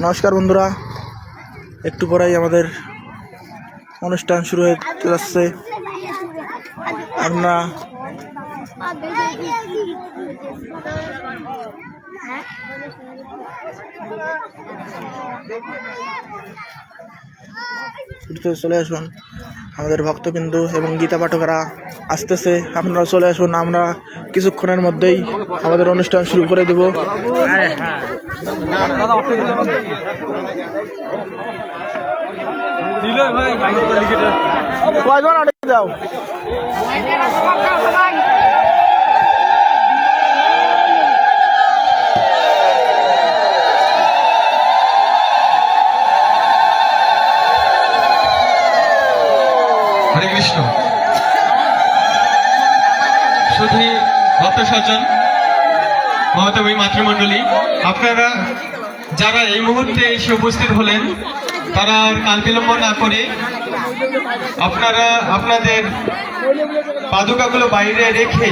নমস্কার বন্ধুরা। একটু পরেই আমাদের অনুষ্ঠান শুরু হয়ে যাচ্ছে। আমরা চলে আসুন। আমাদের ভক্তবিন্দু এবং গীতা পাঠকেরা আসতেছে। আপনারা চলে আসুন, আমরা কিছুক্ষণের মধ্যেই আমাদের অনুষ্ঠান শুরু করে দেব। কয়জন আটকে যাও? হরে কৃষ্ণ। শুধু ভক্ত সজ্জন মমতাময়ী মাতৃমণ্ডলী, আপনারা যারা এই মুহূর্তে এসে উপস্থিত হলেন, তারা আর কাল বিলম্ব না করে আপনারা আপনাদের পাদুকাগুলো বাইরে রেখে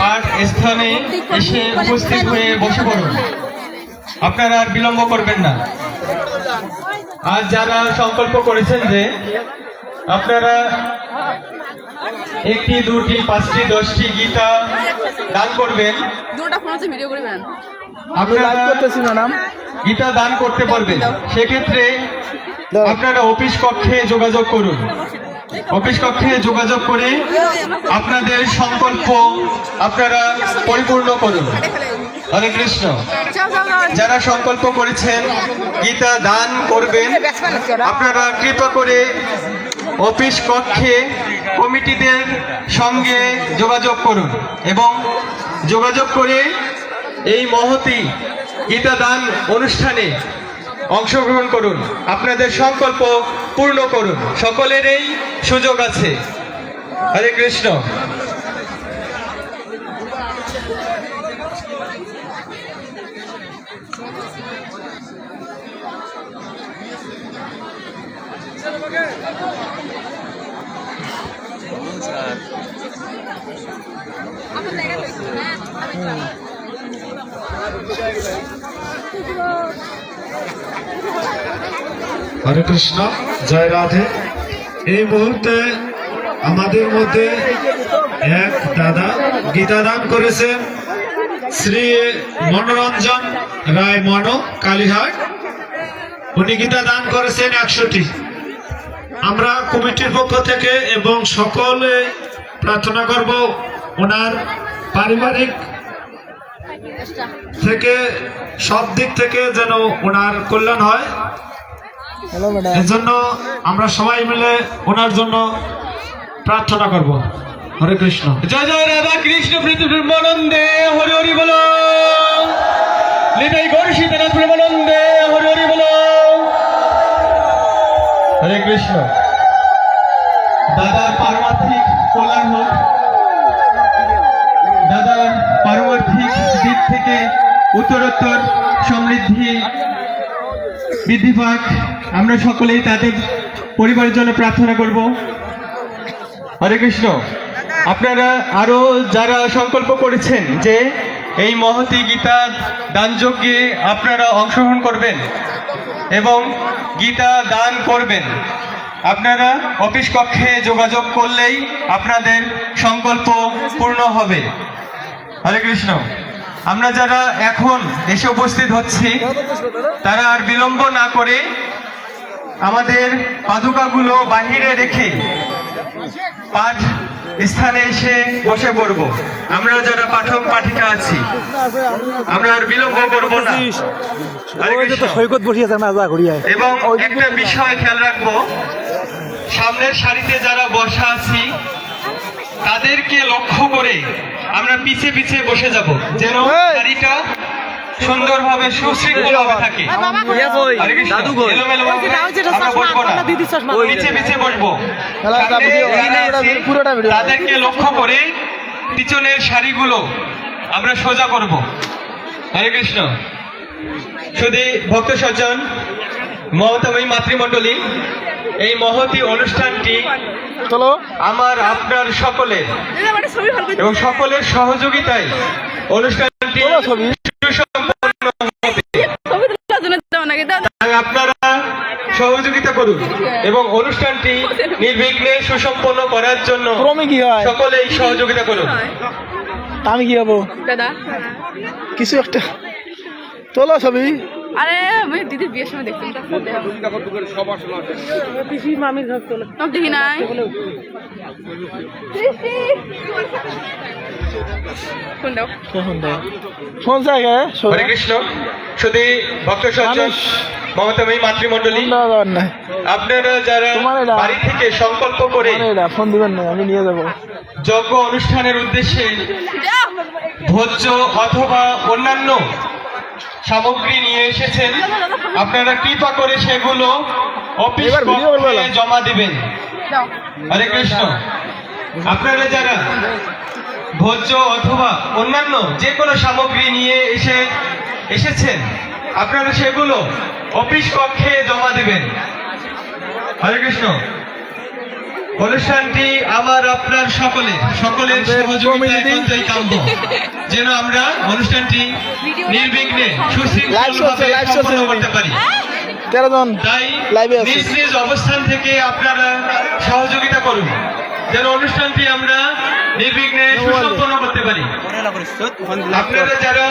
পাঠ স্থানে এসে উপস্থিত হয়ে বসে পড়ুন। আপনারা আর বিলম্ব করবেন না। আর যারা সংকল্প করেছেন যে আপনারা একটি দুটি পাঁচটি দশটি গীতা দান করবেন। দুটা ফোন আছে ভিডিও করবেন লাইভ করতেছি ম্যাডাম গীতা দান করতে পারবেন। সেক্ষেত্রে আপনারা অফিস কক্ষে যোগাযোগ করুন। অফিস কক্ষে যোগাযোগ করে আপনাদের সংকল্প আপনারা পরিপূর্ণ করুন। হরে কৃষ্ণ। যারা সংকল্প করেছেন গীতা দান করবেন আপনারা কৃপা করে অফিস কক্ষে কমিটিদের সঙ্গে যোগাযোগ করুন এবং যোগাযোগ করে এই মহতি গীতা দান অনুষ্ঠানে অংশগ্রহণ করুন। আপনাদের সংকল্প পূর্ণ করুন। সকলেরই সুযোগ আছে। হরে কৃষ্ণ। হরে কৃষ্ণ, জয় রাধে। এই মুহূর্তে আমাদের মধ্যে এক দাদা গীতা দান করেছেন। শ্রী মনোরঞ্জন রায় মনো, কালীহাট। উনি গীতা দান করেছেন একশোটি। আমরা কমিটির পক্ষ থেকে এবং সকলে প্রার্থনা করব ওনার পারিবারিক থেকে সব দিক থেকে যেন ওনার কল্যাণ হয়। এজন্য আমরা সবাই মিলে ওনার জন্য প্রার্থনা করব। হরে কৃষ্ণ। জয় জয় রাধা কৃষ্ণ ব্রহ্মানন্দে হরি হরি বল। নিতাই গৌর সীতানাথ ব্রহ্মানন্দে হরি হরি বল। কৃষ্ণ। দাদার পারমার্থিক কল্যাণ হোক দাদার পারমার্থিক দিক থেকে উত্তরোত্তর সমৃদ্ধি বৃদ্ধি পাক। আমরা সকলেই তাদের পরিবারের জন্য প্রার্থনা করব। হরে কৃষ্ণ। আপনারা আরও যারা সংকল্প করেছেন যে এই মহতি গীতা দানযজ্ঞে আপনারা অংশগ্রহণ করবেন এবং গীতা দান করবেন। আপনারা অফিস কক্ষে যোগাযোগ করলেই আপনাদের সংকল্প পূর্ণ হবে। হরে কৃষ্ণ। আমরা যারা এখন এসে উপস্থিত হচ্ছি, তারা আর বিলম্ব না করে আমাদের পাদুকাগুলো বাহিরে রেখে পাঠ স্থানে এসে বসে পড়ব। আমরা যারা পাঠক পাঠিকা আছি আমরা আর বিলম্ব করব না। সৈকত বসিয়েছে এবং একটা বিষয় খেয়াল রাখব সামনের সারিতে যারা বসা আছি তাদেরকে লক্ষ্য করে আমরা পিছে পিছে বসে যাব। যেন সারিটা সুন্দরভাবে সুশৃঙ্খল ভাবে থাকে। হরে আমরা বসবো না। পিছে পিছে বসবো। সামনে যারা আছি, পুরোটা ভিডিও তাদেরকে লক্ষ্য করে পিছনের শাড়িগুলো আমরা সোজা করব। হরে কৃষ্ণ। শুধু ভক্ত সজ্জন মমতাময়ী মাতৃমণ্ডলী এই মহতি অনুষ্ঠানটি চলো। আমার আপনার সকলের এবং সকলের সহযোগিতায় অনুষ্ঠানটি করুন। এবং অনুষ্ঠানটি নির্বিঘ্নে সুসম্পন্ন করার জন্য ক্রমে কি হয়? সকলেই সহযোগিতা করুন। আমি কি হব? দাদা। কিছু একটা তোলা ছবি। আরে আমি দিদির বিয়ের সময় দেখতাম তা ফোন সব দেখি নাই। ফোন দাও ফোন দেয় ফোন থাকে হরে কৃষ্ণ শুধু ভক্ত সজ্জন মানুষ মমতাময়ী মাতৃমণ্ডলী। ফোন দেওয়া যাবার নাই? আপনারা যারা তোমার এটা- বাড়ি থেকে সংকল্প করে মানে এটা। ফোন দিবেন না আমি নিয়ে যাব। যজ্ঞ অনুষ্ঠানের উদ্দেশ্যে। ভোজ্য অথবা অন্যান্য সামগ্রী নিয়ে এসেছেন। আপনারা কৃপা করে সেগুলো অফিস। জমা দিবেন। হরে কৃষ্ণ। আপনারা যারা ভোজ্য অথবা অন্যান্য যে কোনো সামগ্রী নিয়ে এসে এসেছেন আপনারা সেগুলো অফিস কক্ষে জমা দিবেন। হরে কৃষ্ণ। অনুষ্ঠানটি আমার আপনার সকলে সকলের আমাদের সহযোগিতা community- একান্তই কাম্য। যেন আমরা অনুষ্ঠানটি নির্বিঘ্নে সুশৃঙ্খলভাবে। সম্পন্ন করতে পারি। তেরো জন লাইভে আছে। নিজ নিজ অবস্থান থেকে আপনারা সহযোগিতা করুন। যেন অনুষ্ঠানটি আমরা নির্বিঘ্নে সুসম্পন্ন করতে পারি। আপনারা যারা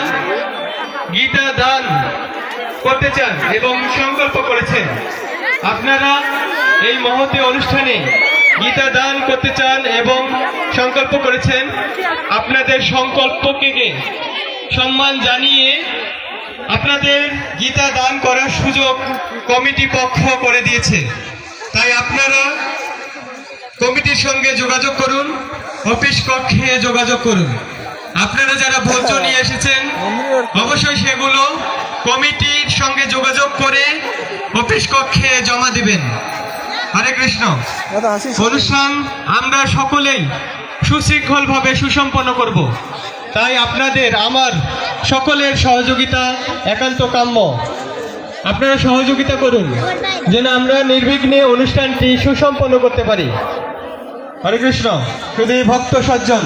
গীতা দান করতে চান এবং সংকল্প করেছেন আপনারা এই মহতী অনুষ্ঠানে গীতা দান করতে চান এবং সংকল্প করেছেন, আপনাদের সংকল্পকে সম্মান জানিয়ে আপনাদের গীতা দান করার সুযোগ কমিটি পক্ষ করে দিয়েছে। তাই আপনারা কমিটির সঙ্গে যোগাযোগ করুন, অফিস কক্ষে যোগাযোগ করুন। আপনারা যারা ভোজ্য নিয়ে এসেছেন, অবশ্যই সেগুলো কমিটির সঙ্গে যোগাযোগ করে অফিস কক্ষে জমা দিবেন। হরে কৃষ্ণ। অনুষ্ঠান আমরা সকলেই সুশৃঙ্খলভাবে সুসম্পন্ন করব। তাই আপনাদের আমার সকলের সহযোগিতা একান্ত কাম্য। আপনারা সহযোগিতা করুন যেন আমরা নির্বিঘ্নে অনুষ্ঠানটি সুসম্পন্ন করতে পারি। হরে কৃষ্ণ শুধু ভক্ত সজ্জন।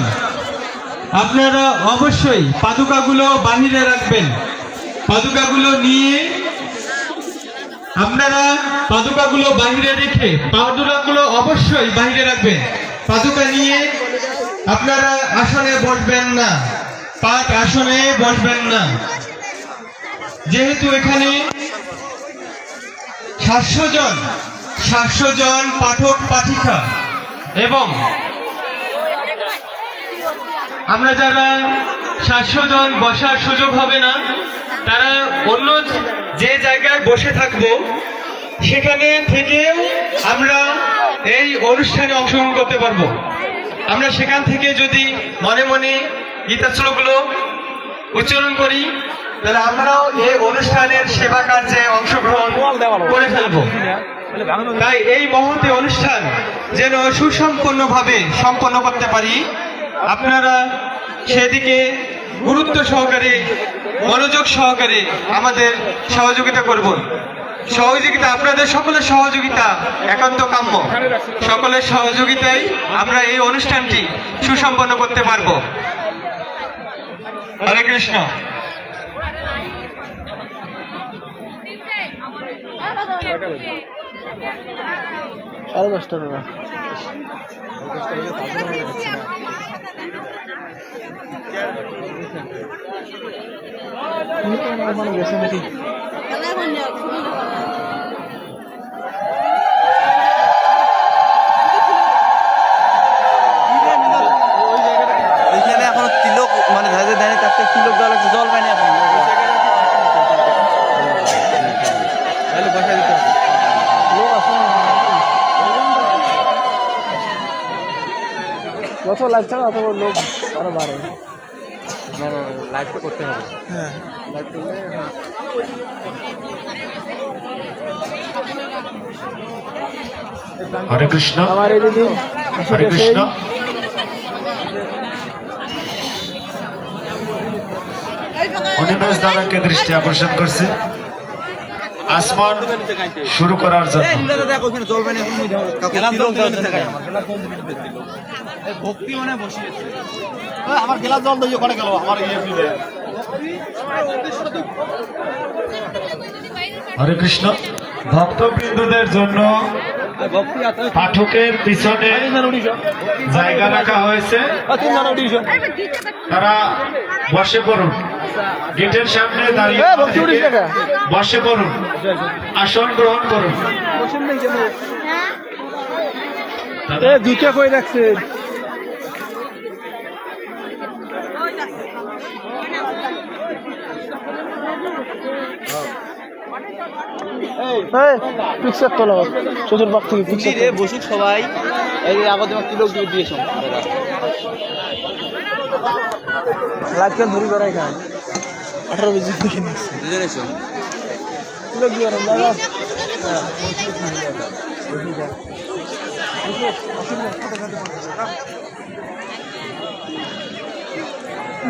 আপনারা অবশ্যই পাদুকাগুলো বাহিরে রাখবেন। পাদুকাগুলো নিয়ে আপনারা পাদুকাগুলো বাহিরে রেখে, পাদুকাগুলো অবশ্যই বাহিরে রাখবেন। পাদুকা নিয়ে আপনারা আসনে বসবেন না। পাক আসনে বসবেন না। যেহেতু এখানে সাতশো জন সাতশো জন পাঠক পাঠিকা এবং আমরা যারা সাতশো জন বসার সুযোগ হবে না, তারা অন্য যে জায়গায় বসে থাকব, সেখানে থেকেও আমরা এই অনুষ্ঠানে অংশগ্রহণ করতে পারব। আমরা সেখান থেকে যদি মনে মনে গীতা শ্লোকগুলো উচ্চারণ করি, তাহলে আমরাও এই অনুষ্ঠানের সেবা কার্যে অংশগ্রহণ করে ফেলব। তাই এই মহতে অনুষ্ঠান যেন সুসম্পন্নভাবে সম্পন্ন করতে পারি। আপনারা সেদিকে গুরুত্ব সহকারে মনোযোগ সহকারে আমাদের সহযোগিতা করব। সহযোগিতা আপনাদের সকলের সহযোগিতা একান্ত কাম্য। সকলের সহযোগিতায় আমরা এই অনুষ্ঠানটি সুসম্পন্ন করতে পারব। হরে কৃষ্ণ। সাড়ে দশটা এখনও তিলক মানে ধারে তিলক দেওয়া লাগছে জল পায়নি এখন। যত লাগছে না তত লোক আরও বাড়ে। না না লাইভ তো করতে হবে। হ্যাঁ। লাইভ করলে হ্যাঁ। হরে কৃষ্ণ। আমার এই দিদি হরে কৃষ্ণ। অনিমেষ দাদাকে দৃষ্টি আকর্ষণ করছে। আসমান শুরু করার জন্য। ভক্তি মানে বসিয়েছে আমার গেলাস জল দিয়ে ওখানে গেল আমার ইয়ে হরে কৃষ্ণ। ভক্তবৃন্দদের জন্য পাঠকের পিছনে জায়গা রাখা হয়েছে। তারা বসে পড়ুন। গেটের সামনে দাঁড়িয়ে থেকে বসে পড়ুন। আসন গ্রহণ করুন। দুইটা রাখছে? পিকচার তোলা শ্বশুর বাক থেকে পিকচার রে বসুক সবাই। এই যে আগত কি লোক দিয়ে দিয়েছ লাইভ ধরি বেড়াই খান আঠারো লোক দিয়ে লাগা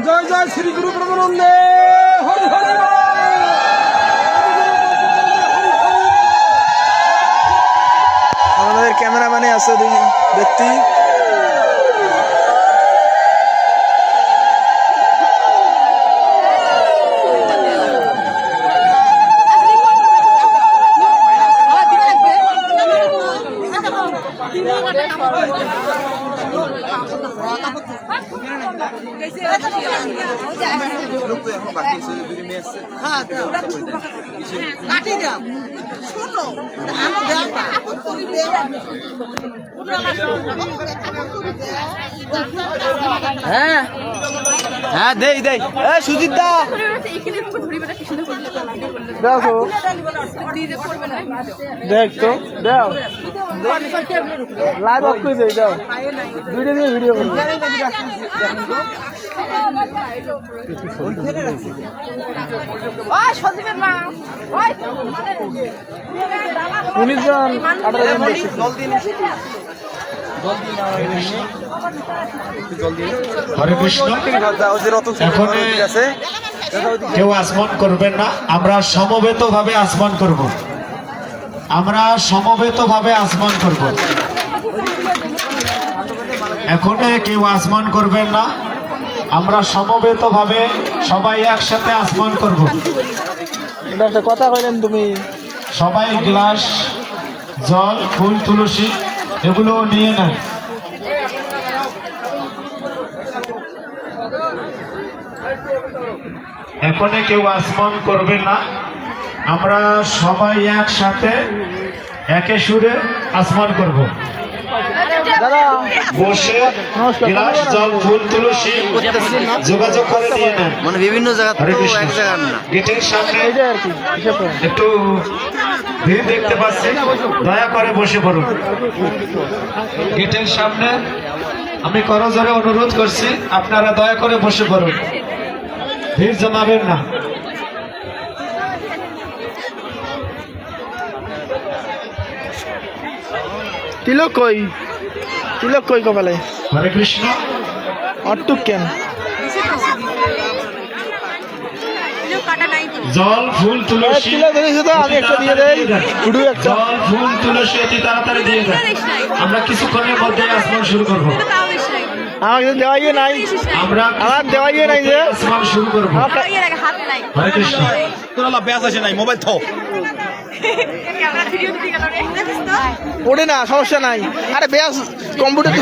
জয় জয় শ্রী গুরু প্রমানন্দে হরি আমাদের ক্যামেরাম্যানে আছে দুই ব্যক্তি কাটি দাও শোনো আমার ব্যাপার হ্যাঁ হ্যাঁ দেই দেই। সুজিত দা এখানে ধরি বেটা কি সুন্দর করলে দেখো। দেখ তো দাও লাইভ অফ করে দেই দাও ভিডিও দিয়ে ভিডিও ওই উনিশ জন আঠারো জন হরে কৃষ্ণ। এখন আছে। কেউ আসমান করবেন না আমরা সমবেত ভাবে আসমান করব। আমরা সমবেত ভাবে আসমান করব। এখন কেউ আসমান করবেন না আমরা সমবেত ভাবে সবাই একসাথে আসমান করব। একটা কথা কইলেন তুমি। সবাই গ্লাস জল ফুল তুলসী এগুলো নিয়ে নেন। এখনে কেউ আসমান করবে না। আমরা সবাই একসাথে একে সুরে আসমান করব। দাদা বসে গ্লাস জল ফুল তুলসী যোগাযোগ করে নিয়ে নেন। মানে বিভিন্ন জায়গা গেটের সামনে একটু ভিড় দেখতে পাচ্ছি। দয়া করে বসে পড়ুন। গেটের সামনে আমি করজোরে অনুরোধ করছি আপনারা দয়া করে বসে পড়ুন। ভিড় জমাবেন না। তিলক কই? তিলক কই কপালে? হরে কৃষ্ণ। অট্টুক কেন? জল ফুল তুলসী। তিলক তো আমি একটা দিয়ে দেই। শুধু একটা। জল ফুল তুলসী অতি তাড়াতাড়ি দিয়ে দেন। আমরা কিছুক্ষণের মধ্যে আসমান শুরু করব। তাও বেশ নাই আমাকে তো দেওয়াই নাই। আমরা আমার দেওয়াই নাই যে। শুরু করব। আমার নাই ওঠে না সমস্যা নাই। আরে ব্যাস কম্পিউটার